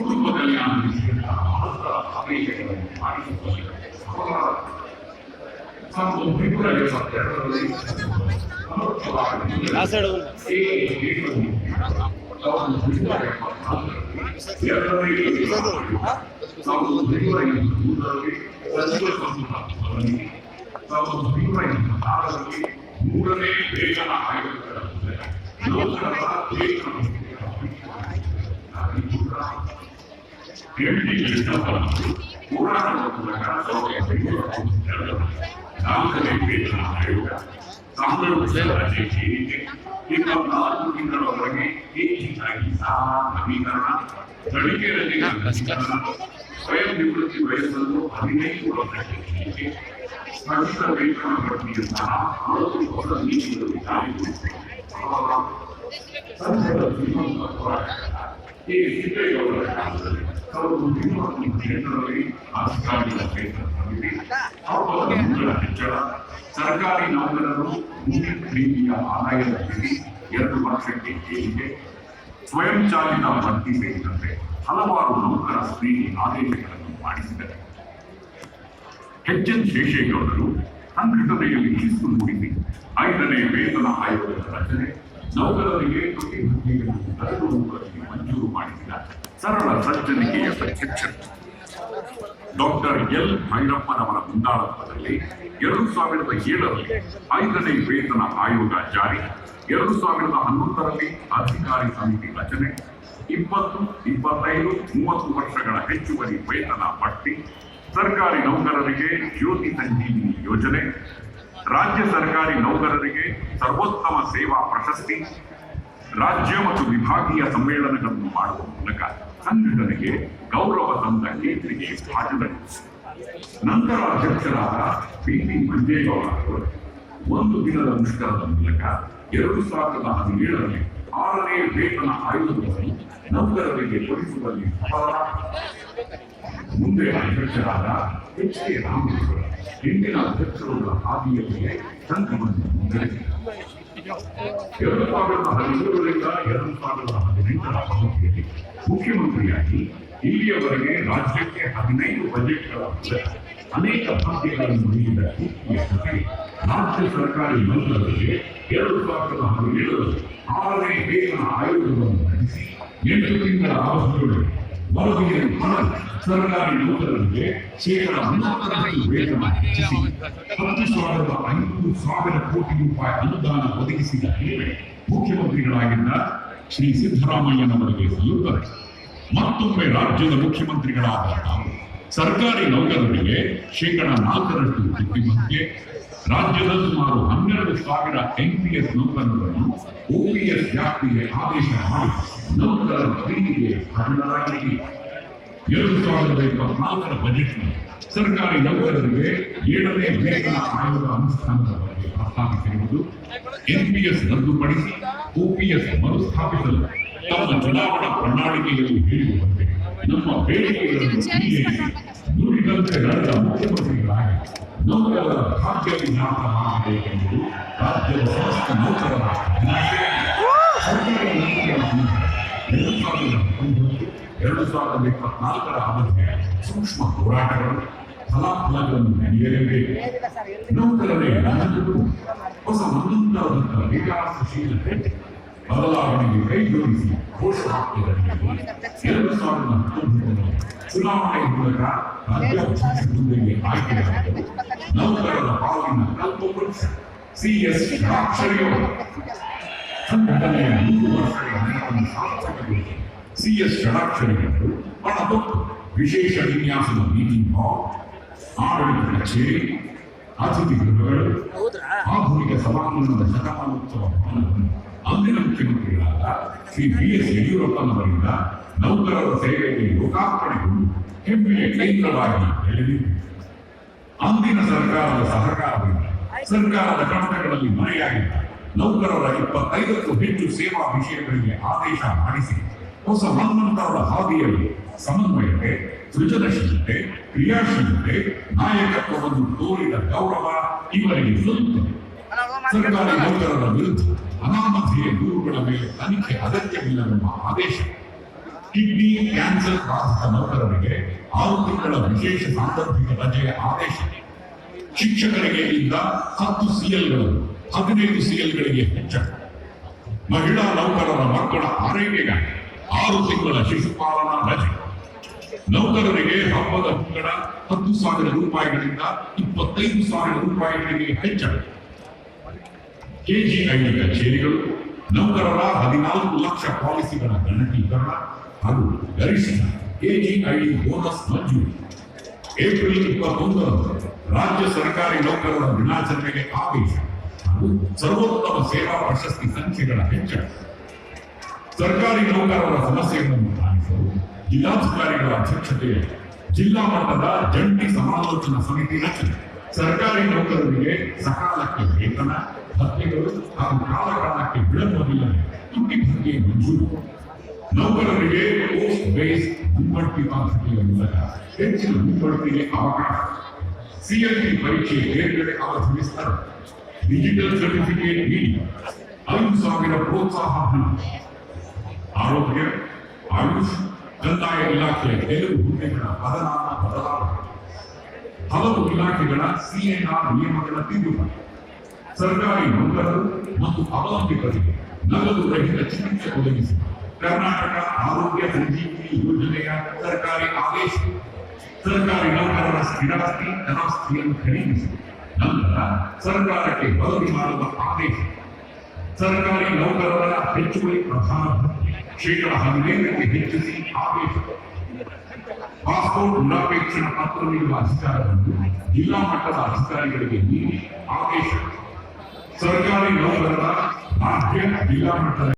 ಕುಟುಂಬ ಕಲ್ಯಾಣ ನಿಧಿಯಂತಹ ಮಹತ್ತರ ಆದೇಶಗಳನ್ನು ಮಾಡಿಸುತ್ತದೆ ಅವರ ಸಾವಿರದ ಒಂಬೈನೂರ ಎಪ್ಪತ್ತೆರಡರಲ್ಲಿ ಸಮರ್ಥವಾಗಿ ಈ ದೇಶವನ್ನು ಸಾವಿರದ ಒಂಬೈನೂರ ಎಪ್ಪತ್ನಾಲ್ಕರಲ್ಲಿ ಎರಡನೇ ಸಾವಿರದ ಒಂಬೈನೂರ ಎಂಬತ್ಮೂರರಲ್ಲಿ ಸಚಿವ ಸಂಪುಟ ಅವರಿಗೆ ಸಾವಿರದ ಒಂಬೈನೂರ ಎಂಬತ್ತಾರರಲ್ಲಿ ಮೂರನೇ ವೇತನ ಆಯೋಗಗಳ ಮುಂದೆ ನೌಕರರ ವೇತನ ಎಂಟಿ ಕೃಷ್ಣಪ್ಪನವರು ಪುರಾಣದ ಮೂಲಕ ಸಾವಿರದ ಒಂಬೈನೂರ ತೊಂಬತ್ತೆರಡರಲ್ಲಿ ನಾಲ್ಕನೇ ವೇತನ ಆಯೋಗ ಸಾಂದರ್ಭಿಕ ರಜೆ ಸೇರಿಕೆ ಇಪ್ಪತ್ನಾಲ್ಕು ತಿಂಗಳವರೆಗೆ ಹೆಚ್ಚಿಗಾಗಿ ಸಾಲ ನವೀಕರಣ ಗಳಿಕೆ ರಜೆ ನವೀಕರಣ ಸ್ವಯಂ ನಿವೃತ್ತಿ ವಯಸ್ಸನ್ನು ಹದಿನೈದು ವರ್ಷಕ್ಕೆ ಇಳಿಕೆ ಸ್ಥಗಿತ ವೇತನ ಪಟ್ಟಿಯಂತಹ ಹಲವು ಹೊಸ ನೀತಿಗಳು ಜಾರಿಗೆ ಅವರ ಸಂಘದ ಶ್ರೀಮಂತ ಹೋರಾಟ ಈ ಸಿದ್ದೇಗೌಡರ ಕಾಲದಲ್ಲಿ ಅವರ ಹೆಚ್ಚಳ. ಸರ್ಕಾರಿ ನೌಕರರು ಮೂರು ಪ್ರೀತಿಯ ಆದಾಯದ ಮಿತಿ ಎರಡು ವರ್ಷಕ್ಕೆ ಏರಿಕೆ ಸ್ವಯಂ ಚಾಲಿತ ಭರ್ತಿ ಸೇರಿದಂತೆ ಹಲವಾರು ನೌಕರ ಸ್ನೇಹಿ ಆದೇಶಗಳನ್ನು ಮಾಡಿಸಿದರು ಎಚ್ ಎನ್ ಶೇಷೇಗೌಡರು ಸಂಘಟನೆಯಲ್ಲಿ ಶಿಸ್ತು ಮೂಡಿಸಿ ಐದನೇ ವೇತನ ಆಯೋಗದ ರಚನೆ ನೌಕರರಿಗೆ ಎರಡು ರೂಪಾಯಿಗೆ ಮಂಜೂರು ಮಾಡಿಸಿದ ಸರಳ ಸಜ್ಜನಿಕೆಯ ಪ್ರತ್ಯಕ್ಷ ಡಾಕ್ಟರ್ ಎಲ್. ಭೈರಪ್ಪನವರ ಮುಂದಾಳತ್ವದಲ್ಲಿ ಎರಡು ಸಾವಿರದ ಏಳರಲ್ಲಿ ಐದನೇ ವೇತನ ಆಯೋಗ ಜಾರಿ. ಎರಡು ಸಾವಿರದ ಹನ್ನೊಂದರಲ್ಲಿ ಅಧಿಕಾರಿ ಸಮಿತಿ ರಚನೆ. ಇಪ್ಪತ್ತು, ಇಪ್ಪತ್ತೈದು, ಮೂವತ್ತು ವರ್ಷಗಳ ಹೆಚ್ಚುವರಿ ವೇತನ ಪಟ್ಟಿ. ಸರ್ಕಾರಿ ನೌಕರರಿಗೆ ಜ್ಯೋತಿ ಸಂಜೀವಿನಿ ಯೋಜನೆ. ರಾಜ್ಯ ಸರ್ಕಾರಿ ನೌಕರರಿಗೆ ಸರ್ವೋತ್ತಮ ಸೇವಾ ಪ್ರಶಸ್ತಿ. ರಾಜ್ಯ ಮತ್ತು ವಿಭಾಗೀಯ ಸಮ್ಮೇಳನಗಳನ್ನು ಮಾಡುವ ಮೂಲಕ ಸಂಘಟನೆಗೆ ಗೌರವ ತಂದ ಕೇಂದ್ರಿಗೆ ಭಾಜನರು ನಂತರ ಅಧ್ಯಕ್ಷರಾದ ಪಿ ಪಿ ಮಂಜೇಗೌಡ ಅವರು ಒಂದು ದಿನದ ಮುಷ್ಕರದ ಮೂಲಕ ಎರಡು ಸಾವಿರದ ಹದಿನೇಳರಲ್ಲಿ ಆರನೇ ವೇತನ ಆಯೋಗವನ್ನು ನೌಕರರಿಗೆ ಕೊಡಿಸುವಲ್ಲಿ ಮುಂದೆ ಅಧ್ಯಕ್ಷರಾದ ಎಚ್ ಕೆ ರಾಮೇಶ್ವರ, ಹಿಂದಿನ ಅಧ್ಯಕ್ಷರುಗಳ ಹಾದಿಯಲ್ಲಿಯೇ ಸಂಘವನ್ನು ಮುನ್ನಡೆಸಿದರು ಎರಡು ಸಾವಿರದ ಹದಿಮೂರರಿಂದ ಎರಡು ಸಾವಿರದ ಹದಿನೆಂಟರ ಅವಧಿಯಲ್ಲಿ ಮುಖ್ಯಮಂತ್ರಿಯಾಗಿ ಇಲ್ಲಿಯವರೆಗೆ ರಾಜ್ಯಕ್ಕೆ ಹದಿನೈದು ಬಜೆಟ್ಗಳ ಗಳ ಅನೇಕ ಭಾಗ್ಯಗಳನ್ನು ನೀಡಿದ ಕೀರ್ತಿಯ ಜೊತೆಗೆ ರಾಜ್ಯ ಸರ್ಕಾರಿ ನೌಕರರಿಗೆ ಎರಡು ಸಾವಿರದ ಹದಿನೇಳರಲ್ಲಿ ಆರನೇ ವೇತನ ಆಯೋಗವನ್ನು ನಡೆಸಿ ಎಂಟು ತಿಂಗಳ ಅವಧಿಯೊಳಗೆ ವರದಿಯನ್ನು ಮಾಡಲು ಸರ್ಕಾರಿ ನೌಕರರಿಗೆ ಶೇಕಡ ಮೂವತ್ತರಷ್ಟು ವೇತನ ಹೆಚ್ಚಿಸಿ ಹತ್ತು ಸಾವಿರದ ಐನೂರು ಸಾವಿರ ಕೋಟಿ ರೂಪಾಯಿ ಅನುದಾನ ಒದಗಿಸಿದ ಹಿರಿಮೆ ಮುಖ್ಯಮಂತ್ರಿಗಳಾಗಿದ್ದ ಶ್ರೀ ಸಿದ್ದರಾಮಯ್ಯನವರಿಗೆ ಸಲ್ಲುತ್ತದೆ ಮತ್ತೊಮ್ಮೆ ರಾಜ್ಯದ ಮುಖ್ಯಮಂತ್ರಿಗಳಾದ ನಾವು ಸರ್ಕಾರಿ ನೌಕರರಿಗೆ ಶೇಕಡ ನಾಲ್ಕರಷ್ಟು ವೃತ್ತಿಭತ್ಯೆ ರಾಜ್ಯದ ಸುಮಾರು ಹನ್ನೆರಡು ಸಾವಿರ ಎನ್ಪಿಎಸ್ ನೌಕರರನ್ನು ಓಪಿಎಸ್ ವ್ಯಾಪ್ತಿಗೆ ಆದೇಶ ಮಾಡಿ ನೌಕರರ ಖರೀದಿಗೆ ಕಾರಣರಾಗಿದ್ದೀವಿ ಎರಡು ಸಾವಿರದ ಇಪ್ಪತ್ನಾಲ್ಕರ ಬಜೆಟ್ನಲ್ಲಿ ಸರ್ಕಾರಿ ನೌಕರರಿಗೆ ಏಳನೇ ವೇತನ ಆಯೋಗ ಅನುಷ್ಠಾನದ ಬಗ್ಗೆ ಪ್ರಸ್ತಾಪಿಸಿರುವುದು ಎನ್ಪಿಎಸ್ ರದ್ದುಪಡಿಸಿ ಓಪಿಎಸ್ ಮರುಸ್ಥಾಪಿಸಲು ತಮ್ಮ ಚುನಾವಣಾ ಪ್ರಣಾಳಿಕೆಯಲ್ಲಿ ಹೇಳಿರುವಂತೆ ನಮ್ಮ ಬೇಡಿಕೆಗಳನ್ನು ನುಡಿದಂತೆ ನಡೆದ ಮುಖ್ಯಮಂತ್ರಿಗಳಾಗಿ ನೌಕರರ ಭಾಗ್ಯ ವಿನ್ಯಾಸ ಮಾಡಬೇಕೆಂಬುದು ರಾಜ್ಯದ ಸಮಸ್ತ ನೌಕರರ ಅಭಿಲಾಷೆ. ಸರ್ಕಾರಿ ನೌಕರರ ಸಂಘ ಎರಡು ಸಾವಿರದ ಹತ್ತೊಂಬತ್ತು ಎರಡು ಸಾವಿರದ ಇಪ್ಪತ್ನಾಲ್ಕರ ಅವಧಿಯ ಸೂಕ್ಷ್ಮ ಹೋರಾಟಗಳು ಫಲಾಫಲಗಳನ್ನು ನಡೆಯಲೇಬೇಕು ನೌಕರರೇ ನನ್ನದು ಹೊಸ ಮನ್ವಂತರದಂತ ವಿಕಾಸಶೀಲತೆ ಬದಲಾವಣೆಗೆ ಕೈ ಜೋಡಿಸಿ ಘೋಷವಾಕ್ಯದಲ್ಲಿ ಎರಡು ಸಾವಿರದ ಹತ್ತೊಂಬತ್ತರಲ್ಲಿ ಚುನಾವಣೆ ಮೂಲಕ ರಾಜ್ಯ ಹುದ್ದೆಗೆ ಆಯ್ಕೆಯಾದರು ನೌಕರರ ಪಾಲಿನ ಕಲ್ಪವೃಕ್ಷ ಸಿ ಎಸ್ ಷಡಾಕ್ಷರಿಯವರು ಸಂಘಟನೆಯ ನೂರು ವರ್ಷಗಳ ನೆನಪನ್ನು ಸಾರ್ಥಕಗೊಳಿಸಿ ಸಿ ಎಸ್ ಷಡಾಕ್ಷರಿಗಳು ಹಣ ತೊಟ್ಟು ವಿಶೇಷ ವಿನ್ಯಾಸದ ಮೀಟಿಂಗ್ ಹಾಲ್ ಆಡಳಿತ ಕಚೇರಿ ಅತಿಥಿ ಗೃಹಗಳು ಆಧುನಿಕ ಸಭಾಂಗಣದ ಶತಮಾನೋತ್ಸವ ಭವನವನ್ನು ಅಂದಿನ ಮುಖ್ಯಮಂತ್ರಿಗಳಾದ ಶ್ರೀ ಬಿ ಎಸ್ ಯಡಿಯೂರಪ್ಪನವರಿಂದ ನೌಕರರ ಸೇವೆಗೆ ಲೋಕಾರ್ಪಣೆಗೊಂಡು ಹೆಮ್ಮೆಯ ಕೇಂದ್ರವಾಗಿ ಬೆಳೆದಿದೆ. ಅಂದಿನ ಸರ್ಕಾರದ ಸಹಕಾರದಿಂದ ಸರ್ಕಾರದ ಕಡತಗಳಲ್ಲಿ ಮರೆಯಾಗಿದ್ದ ನೌಕರರ ಇಪ್ಪತ್ತೈದಕ್ಕೂ ಹೆಚ್ಚು ಸೇವಾ ವಿಷಯಗಳಿಗೆ ಆದೇಶ ಮಾಡಿಸಿ ಹೊಸ ಮನ್ವಂತರದ ಹಾದಿಯಲ್ಲಿ ಸಮನ್ವಯತೆ, ಸೃಜನಶೀಲತೆ, ಕ್ರಿಯಾಶೀಲತೆ, ನಾಯಕತ್ವವನ್ನು ತೋರಿದ ಗೌರವ ಇವರಿಗೆ ಸಲ್ಲುತ್ತದೆ. ಸರ್ಕಾರಿ ನೌಕರರ ವಿರುದ್ಧ ಅನಾಮಧೇಯ ದೂರುಗಳ ಮೇಲೆ ತನಿಖೆ ಅಗತ್ಯವಿಲ್ಲವೆಂಬ ಆದೇಶ ಕಿಡ್ನಿ ಕ್ಯಾನ್ಸರ್ ಬಾಧಿತ ನೌಕರರಿಗೆ ಆರು ತಿಂಗಳ ವಿಶೇಷ ಸಾಂದರ್ಭಿಕ ರಜೆಯ ಆದೇಶ ಶಿಕ್ಷಕರಿಗೆ ಇದ್ದ ಹತ್ತು ಸಿಎಲ್ಗಳು ಹದಿನೈದು ಸಿಎಲ್ಗಳಿಗೆ ಹೆಚ್ಚ ಮಹಿಳಾ ನೌಕರರ ಮಕ್ಕಳ ಆರೈಕೆಗಾಗಿ ಆರು ತಿಂಗಳ ಶಿಶುಪಾಲನಾ ರಜೆ ನೌಕರರಿಗೆ ಹಬ್ಬದ ಮುಂಗಡ ಹತ್ತು ಸಾವಿರ ರೂಪಾಯಿಗಳಿಂದ ಇಪ್ಪತ್ತೈದು ಸಾವಿರ ರೂಪಾಯಿಗಳಿಗೆ ಹೆಚ್ಚಳ ಕೆಜಿಐಡಿ ಕಚೇರಿಗಳು ನೌಕರರ ಹದಿನಾಲ್ಕು ಲಕ್ಷ ಪಾಲಿಸಿಗಳ ಗಣಕೀಕರಣ ಹಾಗೂ ಗರಿಷ್ಠ ಕೆಜಿಐಡಿ ಬೋನಸ್ ಮಂಜೂರು. ಏಪ್ರಿಲ್ ಇಪ್ಪತ್ತೊಂದರಂದು ರಾಜ್ಯ ಸರ್ಕಾರಿ ನೌಕರರ ದಿನಾಚರಣೆಗೆ ಆದೇಶ ಹಾಗೂ ಸರ್ವೋತ್ತಮ ಸೇವಾ ಪ್ರಶಸ್ತಿ ಸಂಖ್ಯೆಗಳ ಹೆಚ್ಚಳ. ಸರ್ಕಾರಿ ನೌಕರರ ಸಮಸ್ಯೆಗಳನ್ನು ಆಲಿಸಲು ಜಿಲ್ಲಾಧಿಕಾರಿಗಳ ಅಧ್ಯಕ್ಷತೆಯಲ್ಲಿ ಜಿಲ್ಲಾ ಮಟ್ಟದ ಜಂಟಿ ಸಮಾಲೋಚನಾ ಸಮಿತಿ ರಚನೆ. ಸರ್ಕಾರಿ ನೌಕರರಿಗೆ ಸಕಾಲಕ್ಕೆ ವೇತನ, ಭತ್ಯೆಗಳು ಹಾಗೂ ಕಾಲಕಾಲಕ್ಕೆ ವಿಳಂಬವಿಲ್ಲದೆ ತುಟಿ ಭತ್ಯೆ ಮಂಜೂರು ನೌಕರರಿಗೆ ಪೋಸ್ಟ್ ಬೇಸ್ ಮುಂಬಡ್ತಿ ಪದ್ಧತಿಯ ಮೂಲಕ ಹೆಚ್ಚಿನ ಮುಂಬಡ್ತಿಗೆ ಅವಕಾಶ. ಸಿಎಲ್ಪಿ ಪರೀಕ್ಷೆ ತೇರ್ಗಡೆ ಅವಧಿ ವಿಸ್ತಾರ ಡಿಜಿಟಲ್ ಸರ್ಟಿಫಿಕೇಟ್ ನೀಡಿ. ಐದು ಸಾವಿರ ಪ್ರೋತ್ಸಾಹ ಹಣ. ಆರೋಗ್ಯ, ಆಯುಷ್, ಕಂದಾಯ ಇಲಾಖೆಯ ಕೆಲವು ಹುದ್ದೆಗಳ ಬದಲಾವಣೆ ಬದಲಾವಣೆ. ಹಲವು ಇಲಾಖೆಗಳ ಸಿಎನ್ಆರ್ ನಿಯಮಗಳ ತಿದ್ದುಪಡಿ. ಸರ್ಕಾರಿ ನೌಕರರು ಮತ್ತು ಅವಲಂಬಿತರಿಗೆ ನಗದು ರಹಿತ ಚಿಕಿತ್ಸೆ ಒದಗಿಸಿ ಕರ್ನಾಟಕ ಆರೋಗ್ಯ ಸಂಜೀವಿನಿ ಯೋಜನೆಯ ಸರ್ಕಾರಿ ಆದೇಶ. ಸರ್ಕಾರಿ ನೌಕರರ ಸ್ಥಿರಾಸ್ತಿ ಧನಾಸ್ತಿಯನ್ನು ಖರೀದಿಸಿ ನಂತರ ಸರ್ಕಾರಕ್ಕೆ ವರದಿ ಮಾಡುವ ಆದೇಶ. ಸರ್ಕಾರಿ ನೌಕರರ ಹೆಚ್ಚುವರಿ ಪ್ರಧಾನ ಶೇಕಡ ಹದಿನೈದಕ್ಕೆ ಹೆಚ್ಚಿಸಿ ಆದೇಶ. ಪಾಸ್ಪೋರ್ಟ್ ಗುಣಾಪೇಕ್ಷಣ ನೀಡುವ ಅಧಿಕಾರವನ್ನು ಜಿಲ್ಲಾ ಮಟ್ಟದ ಅಧಿಕಾರಿಗಳಿಗೆ ನೀಡಿ ಆದೇಶ. ಸರ್ಕಾರಿ ನೌಕರರ ರಾಜ್ಯ ಜಿಲ್ಲಾ ಮಟ್ಟದ